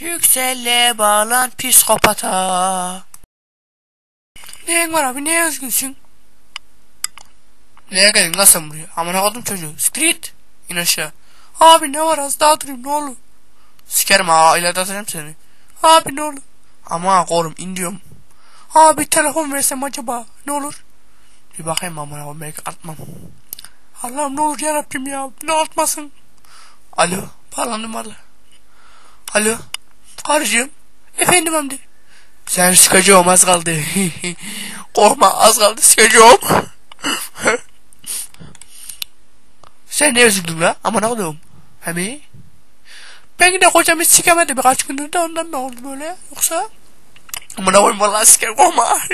Yükselle bağlan psikopata. Neyin var abi neye üzgünsün? Neye geldin sen buraya? Amına koydum çocuğu. Street. İn aşağı. Abi ne var az daha durayım ne olur. Sikerim ha ileride atacağım seni. Abi ne olur. Ama korum in diyorum. Abi telefon versem acaba ne olur? Bir bakayım amına koyayım belki atmam. Allah'ım ne olur yarabbim ya ne atmasın. Alo bağlandım valla. Alo karıcığım. Efendim Hamdi. Sen sıkacağım az kaldı. Korkma az kaldı sıkacağım. Sen ne üzüldün la? Aman oğlum. Hemi? Ben de kocamı sikemedi birkaç gündür de ondan ne oldu böyle? Yoksa? Aman oğlum valla siker korkma.